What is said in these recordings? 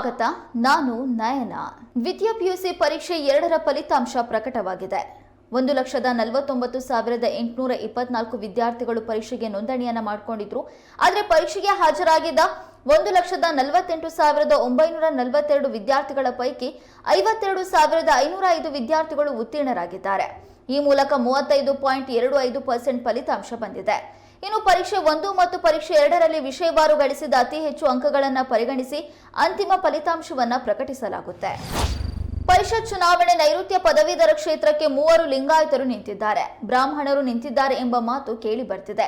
ಸ್ವಾಗತ, ನಾನು ನಯನ. ದ್ವಿತೀಯ ಪಿಯುಸಿ ಪರೀಕ್ಷೆ ಎರಡರ ಫಲಿತಾಂಶ ಪ್ರಕಟವಾಗಿದೆ. ಒಂದು ಲಕ್ಷದ ನಲವತ್ತೊಂಬತ್ತು ಸಾವಿರದ ಎಂಟುನೂರ ಇಪ್ಪತ್ನಾಲ್ಕು ವಿದ್ಯಾರ್ಥಿಗಳು ಪರೀಕ್ಷೆಗೆ ನೋಂದಣಿಯನ್ನ ಮಾಡಿಕೊಂಡಿದ್ರು. ಆದರೆ ಪರೀಕ್ಷೆಗೆ ಹಾಜರಾಗಿದ್ದ ಒಂದು ಲಕ್ಷದ ನಲವತ್ತೆಂಟು ಸಾವಿರದ ಒಂಬೈನೂರ ನಲವತ್ತೆರಡು ವಿದ್ಯಾರ್ಥಿಗಳ ಪೈಕಿ ಐವತ್ತೆರಡು ಸಾವಿರದ ಐನೂರ ಐದು ವಿದ್ಯಾರ್ಥಿಗಳು ಉತ್ತೀರ್ಣರಾಗಿದ್ದಾರೆ. ಈ ಮೂಲಕ ಮೂವತ್ತೈದು ಪಾಯಿಂಟ್ ಎರಡು ಐದು ಪರ್ಸೆಂಟ್ ಫಲಿತಾಂಶ ಬಂದಿದೆ. ಇನ್ನು ಪರೀಕ್ಷೆ ಒಂದು ಮತ್ತು ಪರೀಕ್ಷೆ ಎರಡರಲ್ಲಿ ವಿಷಯವಾರು ಗಳಿಸಿದ ಅತಿ ಹೆಚ್ಚು ಅಂಕಗಳನ್ನು ಪರಿಗಣಿಸಿ ಅಂತಿಮ ಫಲಿತಾಂಶವನ್ನು ಪ್ರಕಟಿಸಲಾಗುತ್ತೆ. ಪರಿಷತ್ ಚುನಾವಣೆ ನೈಋತ್ಯ ಪದವೀಧರ ಕ್ಷೇತ್ರಕ್ಕೆ ಮೂವರು ಲಿಂಗಾಯತರು ನಿಂತಿದ್ದಾರೆ. ಬ್ರಾಹ್ಮಣರು ನಿಂತಿದ್ದಾರೆ ಎಂಬ ಮಾತು ಕೇಳಿ ಬರ್ತಿದೆ.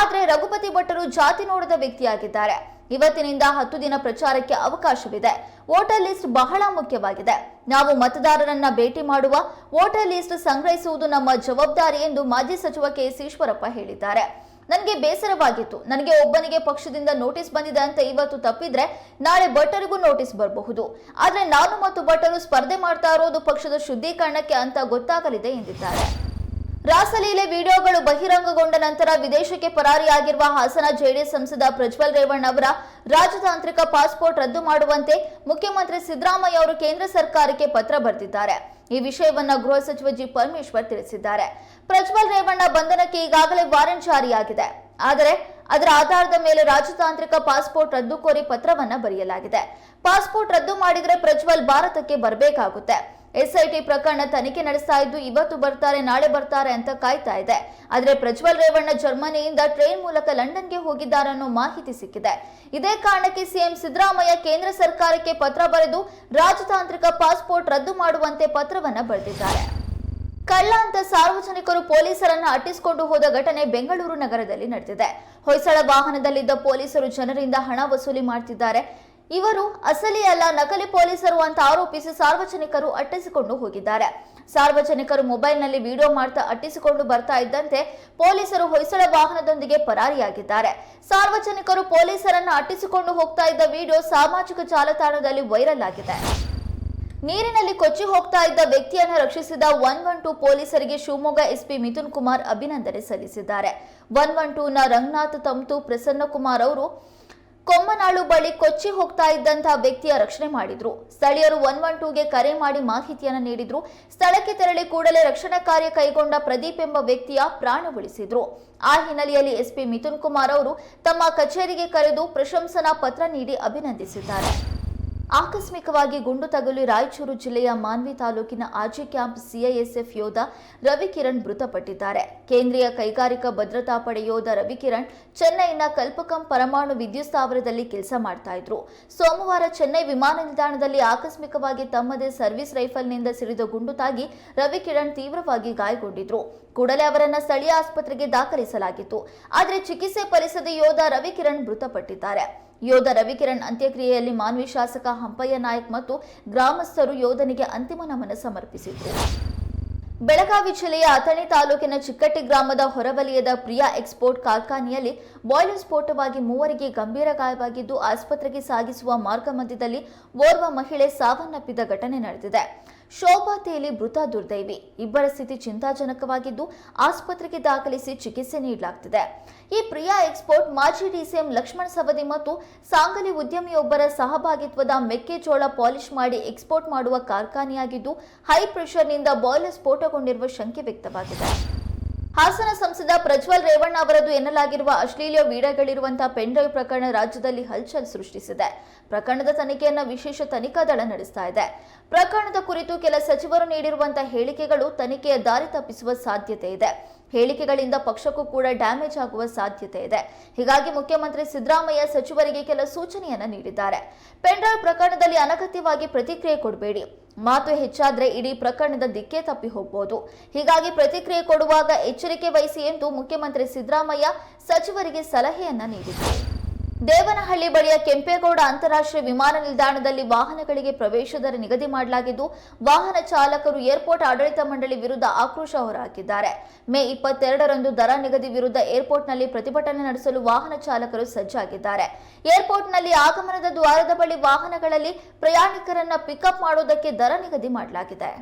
ಆದರೆ ರಘುಪತಿ ಭಟ್ಟರು ಜಾತಿ ನೋಡದ ವ್ಯಕ್ತಿಯಾಗಿದ್ದಾರೆ. ಇವತ್ತಿನಿಂದ ಹತ್ತು ದಿನ ಪ್ರಚಾರಕ್ಕೆ ಅವಕಾಶವಿದೆ. ವೋಟರ್ ಲಿಸ್ಟ್ ಬಹಳ ಮುಖ್ಯವಾಗಿದೆ. ನಾವು ಮತದಾರರನ್ನ ಭೇಟಿ ಮಾಡುವ ವೋಟರ್ ಲಿಸ್ಟ್ ಸಂಗ್ರಹಿಸುವುದು ನಮ್ಮ ಜವಾಬ್ದಾರಿ ಎಂದು ಮಾಜಿ ಸಚಿವ ಕೆಎಸ್ ಈಶ್ವರಪ್ಪ ಹೇಳಿದ್ದಾರೆ. ನನಗೆ ಬೇಸರವಾಗಿತ್ತು. ನನಗೆ ಒಬ್ಬನಿಗೆ ಪಕ್ಷದಿಂದ ನೋಟಿಸ್ ಬಂದಿದೆ ಅಂತ ಇವತ್ತು ತಪ್ಪಿದ್ರೆ ನಾಳೆ ಭಟ್ಟರಿಗೂ ನೋಟಿಸ್ ಬರಬಹುದು. ಆದರೆ ನಾನು ಮತ್ತು ಭಟ್ಟರು ಸ್ಪರ್ಧೆ ಮಾಡ್ತಾ ಇರೋದು ಪಕ್ಷದ ಶುದ್ಧೀಕರಣಕ್ಕೆ ಅಂತ ಗೊತ್ತಾಗಲಿದೆ ಎಂದಿದ್ದಾರೆ. ರಾಸಲೀಲೆ ವಿಡಿಯೋಗಳು ಬಹಿರಂಗಗೊಂಡ ನಂತರ ವಿದೇಶಕ್ಕೆ ಪರಾರಿಯಾಗಿರುವ ಹಾಸನ ಜೆಡಿಎಸ್ ಸಂಸದ ಪ್ರಜ್ವಲ್ ರೇವಣ್ಣ ಅವರ ರಾಜತಾಂತ್ರಿಕ ಪಾಸ್ಪೋರ್ಟ್ ರದ್ದು ಮಾಡುವಂತೆ ಮುಖ್ಯಮಂತ್ರಿ ಸಿದ್ದರಾಮಯ್ಯ ಅವರು ಕೇಂದ್ರ ಸರ್ಕಾರಕ್ಕೆ ಪತ್ರ ಬರೆದಿದ್ದಾರೆ. ಈ ವಿಷಯವನ್ನ ಗೃಹ ಸಚಿವ ಜಿ ಪರಮೇಶ್ವರ್ ತಿಳಿಸಿದ್ದಾರೆ. ಪ್ರಜ್ವಲ್ ರೇವಣ್ಣ ಬಂಧನಕ್ಕೆ ಈಗಾಗಲೇ ವಾರೆಂಟ್ ಜಾರಿಯಾಗಿದೆ. ಆದರೆ ಅದರ ಆಧಾರದ ಮೇಲೆ ರಾಜತಾಂತ್ರಿಕ ಪಾಸ್ಪೋರ್ಟ್ ರದ್ದು ಕೋರಿ ಪತ್ರವನ್ನ ಬರೆಯಲಾಗಿದೆ. ಪಾಸ್ಪೋರ್ಟ್ ರದ್ದು ಮಾಡಿದರೆ ಪ್ರಜ್ವಲ್ ಭಾರತಕ್ಕೆ ಬರಬೇಕಾಗುತ್ತೆ. ಎಸ್ಐಟಿ ಪ್ರಕರಣ ತನಿಖೆ ನಡೆಸ್ತಾ ಇದ್ದು, ಇವತ್ತು ಬರ್ತಾರೆ, ನಾಳೆ ಬರ್ತಾರೆ ಅಂತ ಕಾಯ್ತಾ ಇದೆ. ಆದರೆ ಪ್ರಜ್ವಲ್ ರೇವಣ್ಣ ಜರ್ಮನಿಯಿಂದ ಟ್ರೈನ್ ಮೂಲಕ ಲಂಡನ್ಗೆ ಹೋಗಿದ್ದಾರೆ ಅನ್ನೋ ಮಾಹಿತಿ ಸಿಕ್ಕಿದೆ. ಇದೇ ಕಾರಣಕ್ಕೆ ಸಿಎಂ ಸಿದ್ದರಾಮಯ್ಯ ಕೇಂದ್ರ ಸರ್ಕಾರಕ್ಕೆ ಪತ್ರ ಬರೆದು, ರಾಜತಾಂತ್ರಿಕ ಪಾಸ್ಪೋರ್ಟ್ ರದ್ದು ಮಾಡುವಂತೆ ಪತ್ರವನ್ನ ಬರೆದಿದ್ದಾರೆ. ಕಳ್ಳ ಅಂತ ಸಾರ್ವಜನಿಕರು ಪೊಲೀಸರನ್ನ ಅಟ್ಟಿಸಿಕೊಂಡು ಹೋದ ಘಟನೆ ಬೆಂಗಳೂರು ನಗರದಲ್ಲಿ ನಡೆದಿದೆ. ಹೊಯ್ಸಳ ವಾಹನದಲ್ಲಿದ್ದ ಪೊಲೀಸರು ಜನರಿಂದ ಹಣ ವಸೂಲಿ ಮಾಡ್ತಿದ್ದಾರೆ. ಇವರು ಅಸಲಿ ಅಲ್ಲ, ನಕಲಿ ಪೊಲೀಸರು ಅಂತ ಆರೋಪಿಸಿ ಸಾರ್ವಜನಿಕರು ಅಟ್ಟಿಸಿಕೊಂಡು ಹೋಗಿದ್ದಾರೆ. ಸಾರ್ವಜನಿಕರು ಮೊಬೈಲ್ನಲ್ಲಿ ವಿಡಿಯೋ ಮಾಡ್ತಾ ಅಟ್ಟಿಸಿಕೊಂಡು ಬರ್ತಾ ಇದ್ದಂತೆ ಪೊಲೀಸರು ಹೊಯ್ಸಳ ವಾಹನದೊಂದಿಗೆ ಪರಾರಿಯಾಗಿದ್ದಾರೆ. ಸಾರ್ವಜನಿಕರು ಪೊಲೀಸರನ್ನು ಅಟ್ಟಿಸಿಕೊಂಡು ಹೋಗ್ತಾ ಇದ್ದ ವಿಡಿಯೋ ಸಾಮಾಜಿಕ ಜಾಲತಾಣದಲ್ಲಿ ವೈರಲ್ ಆಗಿದೆ. ನೀರಿನಲ್ಲಿ ಕೊಚ್ಚಿ ಹೋಗ್ತಾ ಇದ್ದ ವ್ಯಕ್ತಿಯನ್ನು ರಕ್ಷಿಸಿದ ಒನ್ ಒನ್ ಟೂ ಪೊಲೀಸರಿಗೆ ಶಿವಮೊಗ್ಗ ಎಸ್ಪಿ ಮಿಥುನ್ ಕುಮಾರ್ ಅಭಿನಂದನೆ ಸಲ್ಲಿಸಿದ್ದಾರೆ. ಒನ್ ಒನ್ ಟೂನ ರಂಗನಾಥ್ ತಮ್ತು ಪ್ರಸನ್ನ ಕುಮಾರ್ ಅವರು ಕೊಮ್ಮನಾಳು ಬಳಿ ಕೊಚ್ಚಿ ಹೋಗ್ತಾ ಇದ್ದಂತಹ ವ್ಯಕ್ತಿಯ ರಕ್ಷಣೆ ಮಾಡಿದ್ರು. ಸ್ಥಳೀಯರು ಒನ್ ಒನ್ ಟೂಗೆ ಕರೆ ಮಾಡಿ ಮಾಹಿತಿಯನ್ನು ನೀಡಿದ್ರು. ಸ್ಥಳಕ್ಕೆ ತೆರಳಿ ಕೂಡಲೇ ರಕ್ಷಣಾ ಕಾರ್ಯ ಕೈಗೊಂಡ ಪ್ರದೀಪ್ ಎಂಬ ವ್ಯಕ್ತಿಯ ಪ್ರಾಣ ಉಳಿಸಿದ್ರು. ಆ ಹಿನ್ನೆಲೆಯಲ್ಲಿ ಎಸ್ಪಿ ಮಿಥುನ್ ಕುಮಾರ್ ಅವರು ತಮ್ಮ ಕಚೇರಿಗೆ ಕರೆದು ಪ್ರಶಂಸನಾ ಪತ್ರ ನೀಡಿ ಅಭಿನಂದಿಸಿದ್ದಾರೆ. ಆಕಸ್ಮಿಕವಾಗಿ ಗುಂಡು ತಗುಲಿ ರಾಯಚೂರು ಜಿಲ್ಲೆಯ ಮಾನ್ವಿ ತಾಲೂಕಿನ ಆಜಿ ಕ್ಯಾಂಪ್ ಸಿಐಎಸ್ಎಫ್ ಯೋಧ ರವಿಕಿರಣ್ ಮೃತಪಟ್ಟಿದ್ದಾರೆ. ಕೇಂದ್ರೀಯ ಕೈಗಾರಿಕಾ ಭದ್ರತಾ ಪಡೆ ಯೋಧ ರವಿಕಿರಣ್ ಚೆನ್ನೈನ ಕಲ್ಪಕಂ ಪರಮಾಣು ವಿದ್ಯುತ್ ಸ್ಥಾವರದಲ್ಲಿ ಕೆಲಸ ಮಾಡ್ತಾ ಇದ್ರು. ಸೋಮವಾರ ಚೆನ್ನೈ ವಿಮಾನ ನಿಲ್ದಾಣದಲ್ಲಿ ಆಕಸ್ಮಿಕವಾಗಿ ತಮ್ಮದೇ ಸರ್ವಿಸ್ ರೈಫಲ್ನಿಂದ ಸಿಡಿದ ಗುಂಡು ತಾಗಿ ರವಿಕಿರಣ್ ತೀವ್ರವಾಗಿ ಗಾಯಗೊಂಡಿದ್ರು. ಕೂಡಲೇ ಅವರನ್ನ ಸ್ಥಳೀಯ ಆಸ್ಪತ್ರೆಗೆ ದಾಖಲಿಸಲಾಗಿತ್ತು. ಆದರೆ ಚಿಕಿತ್ಸೆ ಫಲಿಸದೆ ಯೋಧ ರವಿಕಿರಣ್ ಮೃತಪಟ್ಟಿದ್ದಾರೆ. ಯೋಧ ರವಿಕಿರಣ್ ಅಂತ್ಯಕ್ರಿಯೆಯಲ್ಲಿ ಮಾನ್ವಿ ಶಾಸಕ ಹಂಪಯ್ಯ ನಾಯಕ್ ಮತ್ತು ಗ್ರಾಮಸ್ಥರು ಯೋಧನಿಗೆ ಅಂತಿಮ ನಮನ ಸಮರ್ಪಿಸಿದರು. ಬೆಳಗಾವಿ ಜಿಲ್ಲೆಯ ಅಥಣಿ ತಾಲೂಕಿನ ಚಿಕ್ಕಟ್ಟಿ ಗ್ರಾಮದ ಹೊರವಲಯದ ಪ್ರಿಯಾ ಎಕ್ಸ್ಪೋರ್ಟ್ ಕಾರ್ಖಾನೆಯಲ್ಲಿ ಬಾಯ್ಲರ್ ಸ್ಫೋಟವಾಗಿ ಮೂವರಿಗೆ ಗಂಭೀರ ಗಾಯವಾಗಿದ್ದು ಆಸ್ಪತ್ರೆಗೆ ಸಾಗಿಸುವ ಮಾರ್ಗ ಮಧ್ಯದಲ್ಲಿ ಓರ್ವ ಮಹಿಳೆ ಸಾವನ್ನಪ್ಪಿದ ಘಟನೆ ನಡೆದಿದೆ. ಶೋಭಾ ತೇಲಿ ಮೃತ ದುರ್ದೈವಿ. ಇಬ್ಬರ ಸ್ಥಿತಿ ಚಿಂತಾಜನಕವಾಗಿದ್ದು ಆಸ್ಪತ್ರೆಗೆ ದಾಖಲಿಸಿ ಚಿಕಿತ್ಸೆ ನೀಡಲಾಗುತ್ತಿದೆ ಈ ಪ್ರಿಯಾ ಎಕ್ಸ್ಪೋರ್ಟ್ ಮಾಜಿ ಡಿಸಿಎಂ ಲಕ್ಷ್ಮಣ್ ಸವದಿ ಮತ್ತು ಸಾಂಗಲಿ ಉದ್ಯಮಿಯೊಬ್ಬರ ಸಹಭಾಗಿತ್ವದ ಮೆಕ್ಕೆಜೋಳ ಪಾಲಿಶ್ ಮಾಡಿ ಎಕ್ಸ್ಪೋರ್ಟ್ ಮಾಡುವ ಕಾರ್ಖಾನೆಯಾಗಿದ್ದು, ಹೈ ಪ್ರೆಷರ್ನಿಂದ ಬಾಯ್ಲರ್ ಸ್ಫೋಟಗೊಂಡಿರುವ ಶಂಕೆ ವ್ಯಕ್ತವಾಗಿದೆ. ಹಾಸನ ಸಂಸದ ಪ್ರಜ್ವಲ್ ರೇವಣ್ಣ ಅವರದು ಎನ್ನಲಾಗಿರುವ ಅಶ್ಲೀಲ ವಿಡಿಯೋಗಳಿರುವಂತಹ ಪೆನ್ಡ್ರೈವ್ ಪ್ರಕರಣ ರಾಜ್ಯದಲ್ಲಿ ಹಲ್ಚಲ್ ಸೃಷ್ಟಿಸಿದೆ. ಪ್ರಕರಣದ ತನಿಖೆಯನ್ನು ವಿಶೇಷ ತನಿಖಾ ದಳ ನಡೆಸ್ತಾ ಇದೆ. ಪ್ರಕರಣದ ಕುರಿತು ಕೆಲ ಸಚಿವರು ನೀಡಿರುವಂತಹ ಹೇಳಿಕೆಗಳು ತನಿಖೆಯ ದಾರಿ ತಪ್ಪಿಸುವ ಸಾಧ್ಯತೆ ಇದೆ. ಹೇಳಿಕೆಗಳಿಂದ ಪಕ್ಷಕ್ಕೂ ಕೂಡ ಡ್ಯಾಮೇಜ್ ಆಗುವ ಸಾಧ್ಯತೆ ಇದೆ. ಹೀಗಾಗಿ ಮುಖ್ಯಮಂತ್ರಿ ಸಿದ್ದರಾಮಯ್ಯ ಸಚಿವರಿಗೆ ಕೆಲ ಸೂಚನೆಯನ್ನು ನೀಡಿದ್ದಾರೆ. ಪೆಂಡ್ರೈವ್ ಪ್ರಕರಣದಲ್ಲಿ ಅನಗತ್ಯವಾಗಿ ಪ್ರತಿಕ್ರಿಯೆ ಕೊಡಬೇಡಿ. ಮಾತು ಹೆಚ್ಚಾದ್ರೆ ಇಡೀ ಪ್ರಕರಣದ ದಿಕ್ಕೇ ತಪ್ಪಿ ಹೋಗಬಹುದು ಹೀಗಾಗಿ ಪ್ರತಿಕ್ರಿಯೆ ಕೊಡುವಾಗ ಎಚ್ಚರಿಕೆ ವಹಿಸಿ ಎಂದು ಮುಖ್ಯಮಂತ್ರಿ ಸಿದ್ದರಾಮಯ್ಯ ಸಚಿವರಿಗೆ ಸಲಹೆಯನ್ನ ನೀಡಿದರು. ದೇವನಹಳ್ಳಿ ಬಳಿಯ ಕೆಂಪೇಗೌಡ ಅಂತಾರಾಷ್ಟ್ರೀಯ ವಿಮಾನ ನಿಲ್ದಾಣದಲ್ಲಿ ವಾಹನಗಳಿಗೆ ಪ್ರವೇಶ ದರ ನಿಗದಿ ಮಾಡಲಾಗಿದ್ದು, ವಾಹನ ಚಾಲಕರು ಏರ್ಪೋರ್ಟ್ ಆಡಳಿತ ಮಂಡಳಿ ವಿರುದ್ಧ ಆಕ್ರೋಶ ಹೊರಹಾಕಿದ್ದಾರೆ. ಮೇ ಇಪ್ಪತ್ತೆರಡರಂದು ದರ ನಿಗದಿ ವಿರುದ್ಧ ಏರ್ಪೋರ್ಟ್ನಲ್ಲಿ ಪ್ರತಿಭಟನೆ ನಡೆಸಲು ವಾಹನ ಚಾಲಕರು ಸಜ್ಜಾಗಿದ್ದಾರೆ. ಏರ್ಪೋರ್ಟ್ನಲ್ಲಿ ಆಗಮನದ ದ್ವಾರದ ಬಳಿ ವಾಹನಗಳಲ್ಲಿ ಪ್ರಯಾಣಿಕರನ್ನ ಪಿಕಪ್ ಮಾಡುವುದಕ್ಕೆ ದರ ನಿಗದಿ ಮಾಡಲಾಗಿದೆ.